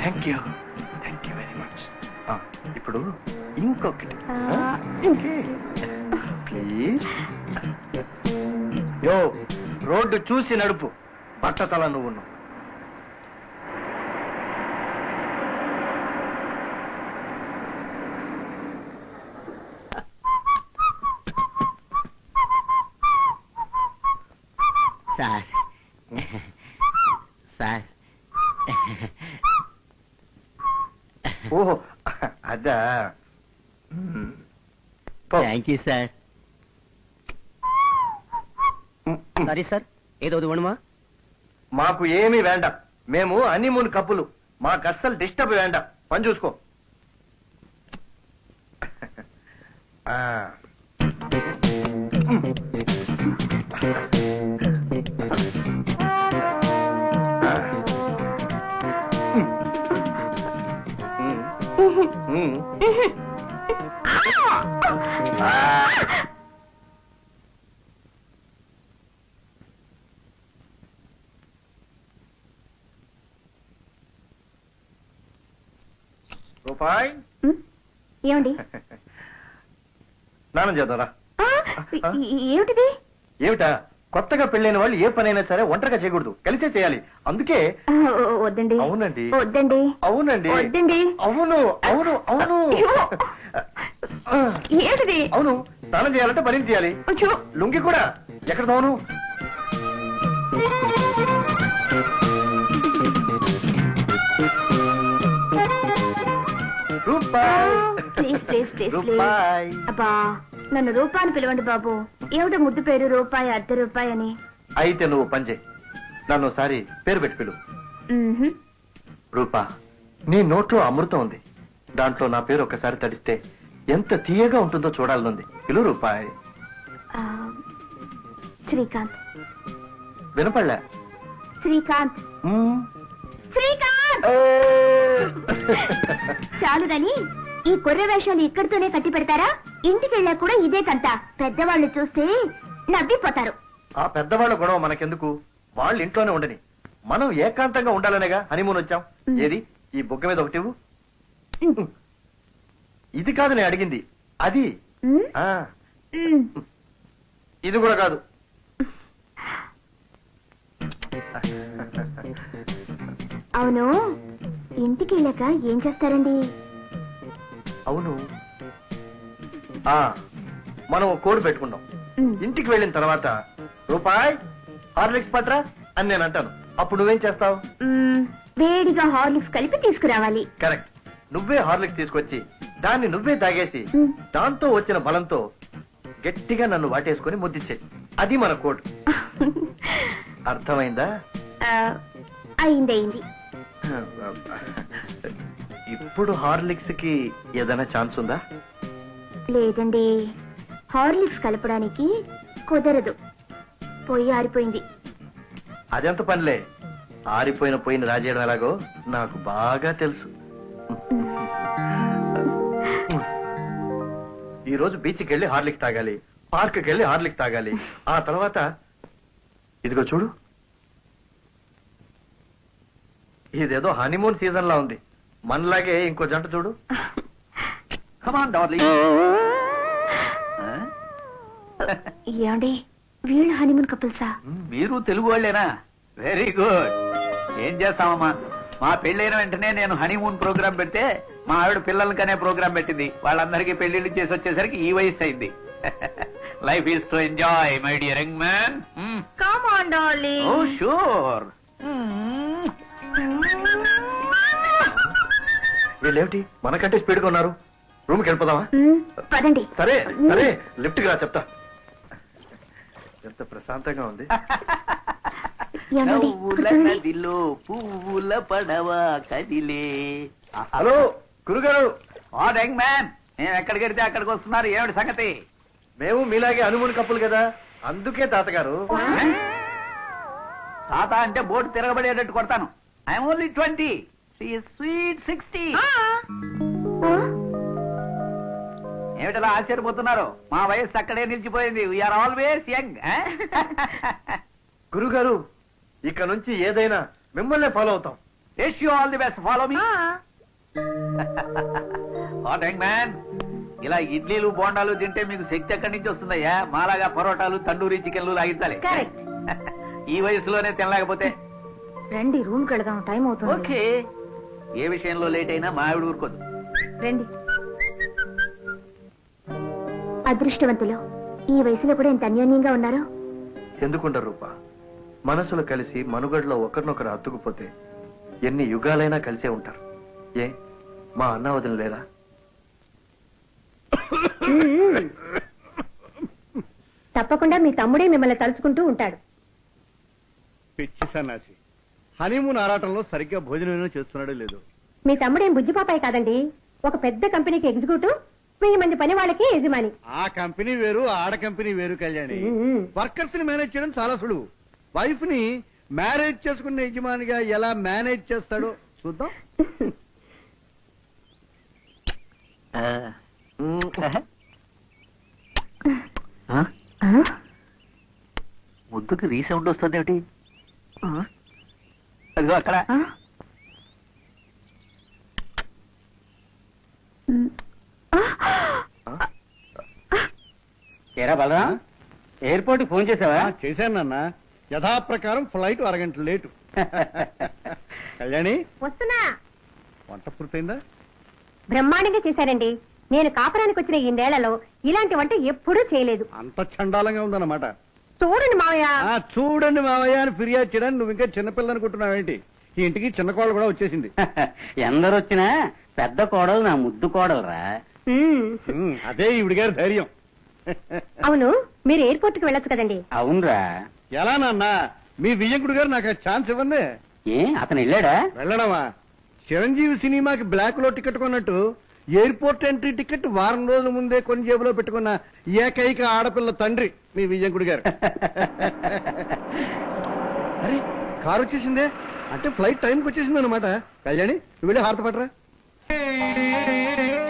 Thank you thank you very much ఇప్పుడు ఇంకొకటి. Please యో రోడ్డు చూసి నడుపు. పట్టతల నువ్వు సార్ సార్ ఓహో అదా మ్మ్. పో. Thank you sir. Sorry sir ఏదో ఇవ్వணுమా మాకు ఏమీ వేండ మేము హనీమూన్ కప్పులు మాకు అస్సలు డిస్టర్బ్ వేండ పని చూసుకో ఆ. ఆ. రూపాయి ఏమండి? స్నానం చేద్దాంరా. ఏమిటిది? ఏమిటా? కొత్తగా పెళ్ళైన వాళ్ళు ఏ పనైనా సరే ఒంటరిగా చేయకూడదు. కలిసే చేయాలి. అందుకే వద్దండి. అవునండి. వద్దండి. అవునండి. వద్దండి. అవును అవును అవును. ఏమిటిది? అవును స్నానం చేయాలంటే పని చేయాలి. లుంగి కూడా. ఎక్కడ తోను రూపాయి. ప్లీజ్ ప్లీజ్ ప్లీజ్ ప్లీజ్ రూపాయి. అబ్బా నన్ను రూపాయని పిలవండి బాబు. ఏమిటో ముద్దు పేరు రూపాయి అర్ధ రూపాయి అని? అయితే నువ్వు చేయి. నన్ను ఒకసారి పేరు పెట్టి పిలువు మ్మ్హ్మ్. రూపా నీ నోట్లో అమృతం ఉంది. దాంట్లో నా పేరు ఒకసారి తడిస్తే ఎంత తీయగా ఉంటుందో చూడాలనుంది. పిలు రూపాయి. ఆ, శ్రీకాంత్. వినపడలే? శ్రీకాంత్. మ్మ్. శ్రీకాంత్. చాలు గాని ఈ కొర్ర వేషాలు ఇక్కడితోనే కట్టి పెడతారా? ఇంటికి వెళ్ళా కూడా ఇదే కంట. పెద్దవాళ్ళు చూస్తే నవ్విపోతారు. ఆ పెద్దవాళ్ళ గొడవ మనకెందుకు? వాళ్ళు ఇంట్లోనే ఉండని. మనం ఏకాంతంగా ఉండాలనేగా హనీమూన్ వచ్చాం. ఏది? ఈ బుగ్గ మీద ఒకటి ఇవ్వు. ఇది కాదు నేను అడిగింది. అది? ఆ. ఇది కూడా కాదు. అవును. ఇంటికి వెళ్ళాక ఏం చేస్తారండి? అవును. ఆ మనం ఒక కోడ్ పెట్టుకున్నాం. ఇంటికి వెళ్ళిన తర్వాత రూపాయి హార్లిక్స్ పట్రా అని నేను అంటాను. అప్పుడు నువ్వేం చేస్తావు? మ్మ్. వేడిగా హార్లిక్స్ కలిపి తీసుకురావాలి. కరెక్ట్. నువ్వే హార్లిక్స్ తీసుకొచ్చి దాన్ని నువ్వే తాగేసి మ్మ్. దాంతో వచ్చిన బలంతో గట్టిగా నన్ను వాటేసుకొని ముద్దిచ్చే. అది మన కోడ్. అర్థమైందా? ఆ, అయింది అయింది. ఇప్పుడు హార్లిక్స్కి ఏదైనా ఛాన్స్ ఉందా? లేదండి. హార్లిక్స్ కలపడానికి కుదరదు. పొయ్యి ఆరిపోయింది. అదెంత పనిలే? ఆరిపోయిన పొయ్యిని రాజేయడం ఎలాగో నాకు బాగా తెలుసు. ఈ రోజు బీచ్కి వెళ్ళి హార్లిక్స్ తాగాలి పార్క్కి వెళ్ళి హార్లిక్స్ తాగాలి. ఆ తర్వాత ఇదిగో చూడు. ఇదేదో హనీమూన్ సీజన్ లా ఉంది. మనలాగే ఇంకో జంట చూడు. కమాన్ డార్లింగ్ ఏమండి? వీళ్ళు హనీమూన్ కపుల్సా మీరు తెలుగు వాళ్ళేనా? వెరీ గుడ్ ఏం చేస్తామమ్మా మా పెళ్ళైన వెంటనే నేను హనీమూన్ ప్రోగ్రామ్ పెడితే మా ఆవిడ పిల్లలకనే ప్రోగ్రామ్ పెట్టింది. వాళ్ళందరికీ పెళ్ళిళ్ళు చేసి వచ్చేసరికి ఈ వయసు అయింది. Life is to enjoy my dear young man come on oh sure వీళ్ళేమిటి? మనకంటే స్పీడ్గా ఉన్నారు. రూమ్కి వెళ్ళిపోదామా? పదండి. సరే సరే. లిఫ్ట్ రా చెప్తా. ఎంత ప్రశాంతంగా ఉంది. ఏమండి? నవ్వుల కూర్చోండి. నదిలో పువ్వుల పడవ కదిలే. హలో గురుగారు. ఆ యంగ్ మ్యాన్ నేను ఎక్కడికి వెళ్తే అక్కడికి వస్తున్నారు. ఏమిటి సంగతి? మేము మీలాగే అనుముని కప్పులు కదా. అందుకే తాతగారు. తాత అంటే బోటు తిరగబడేటట్టు కొడతాను. I'm only twenty sweet sixty ఏమిటలా ఆశ్చర్యపోతున్నారు? మా వయస్సు అక్కడే నిలిచిపోయింది. వీఆర్ ఆల్వేస్ యంగ్ గురుగారు ఇక నుంచి ఏదైనా మిమ్మల్నే ఫాలో అవుతాం. Wish you all the best follow me what young man ఇలా ఇడ్లీలు బోండాలు తింటే మీకు శక్తి ఎక్కడి నుంచి వస్తుందయ్యా? మాలాగా పరోటాలు తండూరి చికెన్లు లాగించాలి. Correct. ఈ వయసులోనే తినలేకపోతే రండి రూమ్కి వెళదాం. టైం అవుతుంది. ఓకే. ఏ విషయంలో లేట్ అయినా మా ఆవిడ ఊరుకోదు. రండి. అదృష్టవంతులు ఈ వయసులో కూడా ఎంత అన్యోన్యంగా ఉన్నారు? ఎందుకుంటారు రూప? మనసులు కలిసి మనుగడలో ఒకరినొకరు అత్తుకుపోతే ఎన్ని యుగాలైనా కలిసే ఉంటారు. ఏ? మా అన్న వదిన లేరా తప్పకుండా మీ తమ్ముడే మిమ్మల్ని తలుచుకుంటూ ఉంటాడు. పిచ్చి సన్నాసి. హనీమూన్ ఆరాటంలో సరిగ్గా భోజనం చేస్తున్నాడో లేదో. మీ తమ్ముడేం బుజ్జిపాపాయి కాదండి? ఒక పెద్ద కంపెనీకి ఎగ్జిక్యూటివ్ వెయ్యి మంది పని వాళ్ళకి యజమాని. ఆ కంపెనీ వేరు ఆడ కంపెనీ వేరు కళ్యాణి. వర్కర్స్ని మేనేజ్ చేయడం చాలా సులువు. వైఫ్ని మ్యారేజ్ చేసుకున్న యజమానిగా ఎలా మేనేజ్ చేస్తాడో చూద్దాం. ముద్దుకి రీసౌండ్ వస్తుంది ఏమిటి అదిగో అక్కడ. ఏరా బలరా? ఎయిర్పోర్ట్ ఫోన్ చేసావా? ఆ, చేశాను నాన్న. యథాప్రకారం ఫ్లైట్ అరగంట లేటు. కళ్యాణి? వస్తున్నా. వంట పూర్తయిందా? బ్రహ్మాండంగా చేశారండి. నేను కాపురానికి వచ్చిన ఈ నేలలో ఇలాంటి వంట ఎప్పుడూ చేయలేదు. అంత చండాలంగా ఉందన్నమాట. చూడండి మావయ్య. ఆ చూడండి మావయ్య అని ఫిర్యాదు చేయడానికి నువ్వు ఇంకా చిన్నపిల్ల అనుకుంటున్నావేంటి ఈ ఇంటికి చిన్న కోళ్ళు కూడా వచ్చేసింది. ఎందరు వచ్చినా పెద్ద కోడలు నా ముద్దు కోడలురా. మ్మ్. ఉమ్, అదే ఈవిడి గారి ధైర్యం. అవును మీరు ఎయిర్పోర్ట్కి వెళ్ళొచ్చు కదండి. అవునరా. ఎలా నాన్న? మీ విజయకుడు గారు నాకు ఆ ఛాన్స్ ఇవ్వండి. ఏ అతను వెళ్ళాడా? వెళ్ళడమా? చిరంజీవి సినిమాకి బ్లాక్లో టికెట్ కొన్నట్టు ఎయిర్పోర్ట్ ఎంట్రీ టికెట్ వారం రోజుల ముందే కొన్ని జేబులో పెట్టుకున్న ఏకైక ఆడపిల్ల తండ్రి మీ విజయకుడు గారు. అరే కారు వచ్చేసిందే. అంటే ఫ్లైట్ టైంకి వచ్చేసింది అనమాట కళ్యాణి నువ్వు వెళ్ళి హారత పట్టరా